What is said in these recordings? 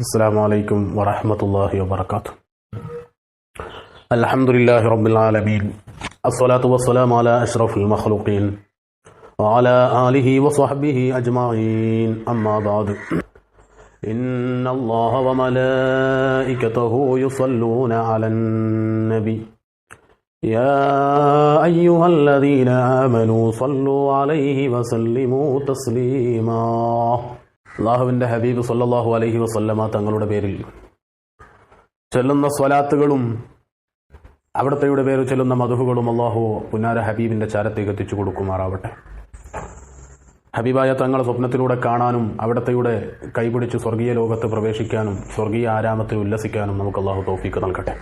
السلام عليكم ورحمة الله وبركاته. الحمد لله رب العالمين الصلاة والسلام على أشرف المخلوقين وعلى آله وصحبه أجمعين. أما بعد إن الله وملائكته يصلون على النبي. يا أيها الذين آمنوا صلوا عليه وسلموا تسليما. അള്ളാഹുവിന്റെ ഹബീബ് സല്ലാഹു അലഹി വസല്ലമ തങ്ങളുടെ പേരിൽ. ചൊല്ലുന്ന സ്വലാത്തുകളും അവിടത്തെയുടെ പേര് ചൊല്ലുന്ന മധുഹുകളും അള്ളാഹു പുന്നാര ഹബീബിന്റെ ചാരത്തേക്ക് എത്തിച്ചു കൊടുക്കുമാറാവട്ടെ. ഹബീബായ തങ്ങളെ സ്വപ്നത്തിലൂടെ കാണാനും അവിടത്തെയുടെ കൈപിടിച്ച് സ്വർഗീയ ലോകത്ത് പ്രവേശിക്കാനും സ്വർഗീയ ആരാമത്തിൽ ഉല്ലസിക്കാനും നമുക്ക് അള്ളാഹു തോഫീക്ക് നൽകട്ടെ.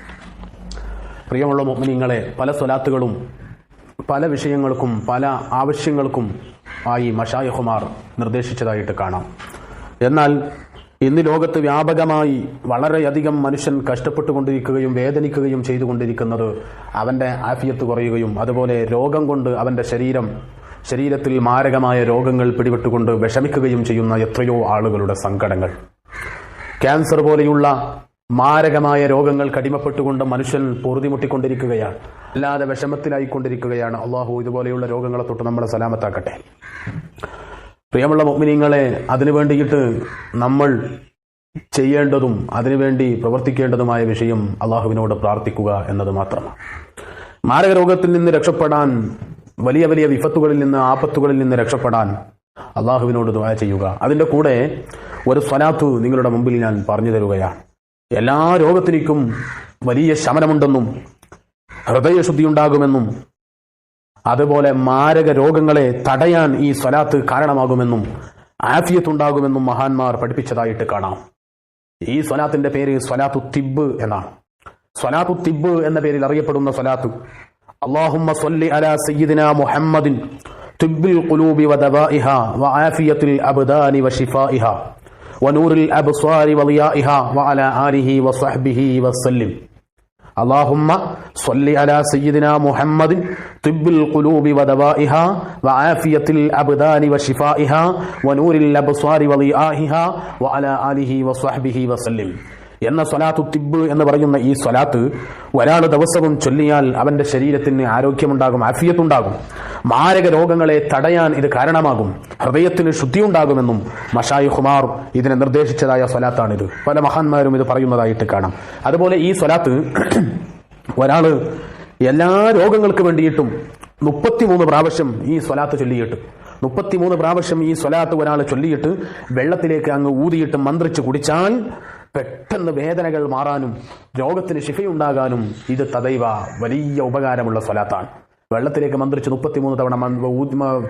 പ്രിയമുള്ള മുഅ്മിനീങ്ങളെ പല സ്വലാത്തുകളും പല വിഷയങ്ങൾക്കും പല ആവശ്യങ്ങൾക്കും ആയി മഷായഹുമാർ നിർദ്ദേശിച്ചതായിട്ട് കാണാം. എന്നാൽ ഇന്ന് ലോകത്ത് വ്യാപകമായി വളരെയധികം മനുഷ്യൻ കഷ്ടപ്പെട്ടുകൊണ്ടിരിക്കുകയും വേദനിക്കുകയും ചെയ്തുകൊണ്ടിരിക്കുന്നത് അവന്റെ ആഫിയത്ത് കുറയുകയും അതുപോലെ രോഗം കൊണ്ട് അവന്റെ ശരീരം ശരീരത്തിൽ മാരകമായ രോഗങ്ങൾ പിടിപെട്ടുകൊണ്ട് വിഷമിക്കുകയും ചെയ്യുന്ന എത്രയോ ആളുകളുടെ സങ്കടങ്ങൾ. ക്യാൻസർ പോലെയുള്ള മാരകമായ രോഗങ്ങൾ കടിമപ്പെട്ടുകൊണ്ട് മനുഷ്യൻ പൊറുതിമുട്ടിക്കൊണ്ടിരിക്കുകയാണ്. അല്ലാതെ വിഷമത്തിലായിക്കൊണ്ടിരിക്കുകയാണ്. അള്ളാഹു ഇതുപോലെയുള്ള രോഗങ്ങളെ തൊട്ട് നമ്മളെ സലാമത്താക്കട്ടെ. പ്രിയമുള്ള മുഗ്മിനിങ്ങളെ അതിനു വേണ്ടിയിട്ട് നമ്മൾ ചെയ്യേണ്ടതും അതിനുവേണ്ടി പ്രവർത്തിക്കേണ്ടതുമായ വിഷയം അള്ളാഹുവിനോട് പ്രാർത്ഥിക്കുക എന്നത് മാത്രമാണ്. മാരക രോഗത്തിൽ നിന്ന് രക്ഷപ്പെടാൻ വലിയ വലിയ വിപത്തുകളിൽ നിന്ന് ആപത്തുകളിൽ നിന്ന് രക്ഷപ്പെടാൻ അള്ളാഹുവിനോട് ദുആ ചെയ്യുക. അതിന്റെ കൂടെ ഒരു സ്വലാത്തു നിങ്ങളുടെ മുമ്പിൽ ഞാൻ പറഞ്ഞു തരുകയാണ്. എല്ലാ രോഗത്തിനും വലിയ ശമനമുണ്ടെന്നും ഹൃദയശുദ്ധി ഉണ്ടാകുമെന്നും അതുപോലെ മാരക രോഗങ്ങളെ തടയാൻ ഈ സ്വലാത്ത് കാരണമാകുമെന്നും ആഫിയത്തുണ്ടാകുമെന്നും മഹാന്മാർ പഠിപ്പിച്ചതായിട്ട് കാണാം ഈ സ്വലാത്തിന്റെ പേര് സ്വലാത്തു തിബ് എന്നാണ് സ്വലാത്തു തിബ് എന്ന പേരിൽ അറിയപ്പെടുന്ന സ്വലാത്ത് അള്ളാഹുമ്മ സ്വല്ലി അലാ സയ്യിദിന മുഹമ്മദിൻ തിബ്ബിൽ ഖുലൂബി വദവാഇഹ വആഫിയത്തിൽ അബ്ദാനി വശിഫാഇഹ ونور الأبصار وضيائها وعلى آله وصحبه وسلم اللهم صل على سيدنا محمد طب القلوب ودوائها وعافية الأبدان وشفائها ونور الأبصار وضيائها وعلى آله وصحبه وسلم എന്ന സ്വലാത്തു തിബ് എന്ന് പറയുന്ന ഈ സ്വലാത്ത് ഒരാൾ ദിവസവും ചൊല്ലിയാൽ അവന്റെ ശരീരത്തിന് ആരോഗ്യമുണ്ടാകും ആഫിയത്തുണ്ടാകും മാരക രോഗങ്ങളെ തടയാൻ ഇത് കാരണമാകും. ഹൃദയത്തിന് ശുദ്ധിയുണ്ടാകുമെന്നും മഷായി ഹുമാർ ഇതിനെ നിർദ്ദേശിച്ചതായ സ്വലാത്താണിത്. പല മഹാന്മാരും ഇത് പറയുന്നതായിട്ട് കാണാം. അതുപോലെ ഈ സ്വലാത്ത് ഒരാൾ എല്ലാ രോഗങ്ങൾക്ക് വേണ്ടിയിട്ടും മുപ്പത്തിമൂന്ന് പ്രാവശ്യം ഈ സ്വലാത്ത് ചൊല്ലിയിട്ട് മുപ്പത്തിമൂന്ന് പ്രാവശ്യം ഈ സ്വലാത്ത് ഒരാൾ ചൊല്ലിയിട്ട് വെള്ളത്തിലേക്ക് അങ്ങ് ഊതിയിട്ട് മന്ത്രിച്ച് കുടിച്ചാൽ പെട്ടെന്ന് വേദനകൾ മാറാനും രോഗത്തിന് ശിഫയുണ്ടാകാനും ഇത് തദൈവ വലിയ ഉപകാരമുള്ള സ്വലാത്താണ്. വെള്ളത്തിലേക്ക് മന്ത്രിച്ച് മുപ്പത്തിമൂന്ന് തവണ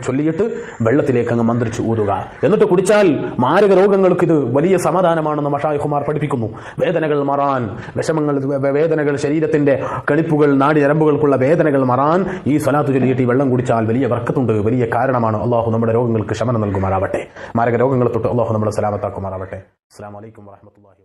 ചൊല്ലിയിട്ട് വെള്ളത്തിലേക്ക് അങ്ങ് മന്ത്രിച്ച് ഊതുക. എന്നിട്ട് കുടിച്ചാൽ മാരക രോഗങ്ങൾക്ക് ഇത് വലിയ സമാധാനമാണെന്ന് മഷായിഹുമാർ പഠിപ്പിക്കുന്നു. വേദനകൾ മാറാൻ വിഷമങ്ങൾ വേദനകൾ ശരീരത്തിന്റെ കളിപ്പുകൾ നാടി ഞരമ്പുകൾക്കുള്ള വേദനകൾ മാറാൻ ഈ സ്വലാത്ത് ചൊല്ലിയിട്ട് ഈ വെള്ളം കുടിച്ചാൽ വലിയ വർക്കത്തുണ്ട് വലിയ കാരണമാണ്. അള്ളാഹു നമ്മുടെ രോഗങ്ങൾക്ക് ശമനം നൽകുമാറാവട്ടെ. മാരക രോഗങ്ങളെ തൊട്ട് അള്ളാഹു നമ്മുടെ സലാമത്താക്കുമാറാവട്ടെ. അസ്സാം വലൈക്കും വാഹമത്തല്ലാഹി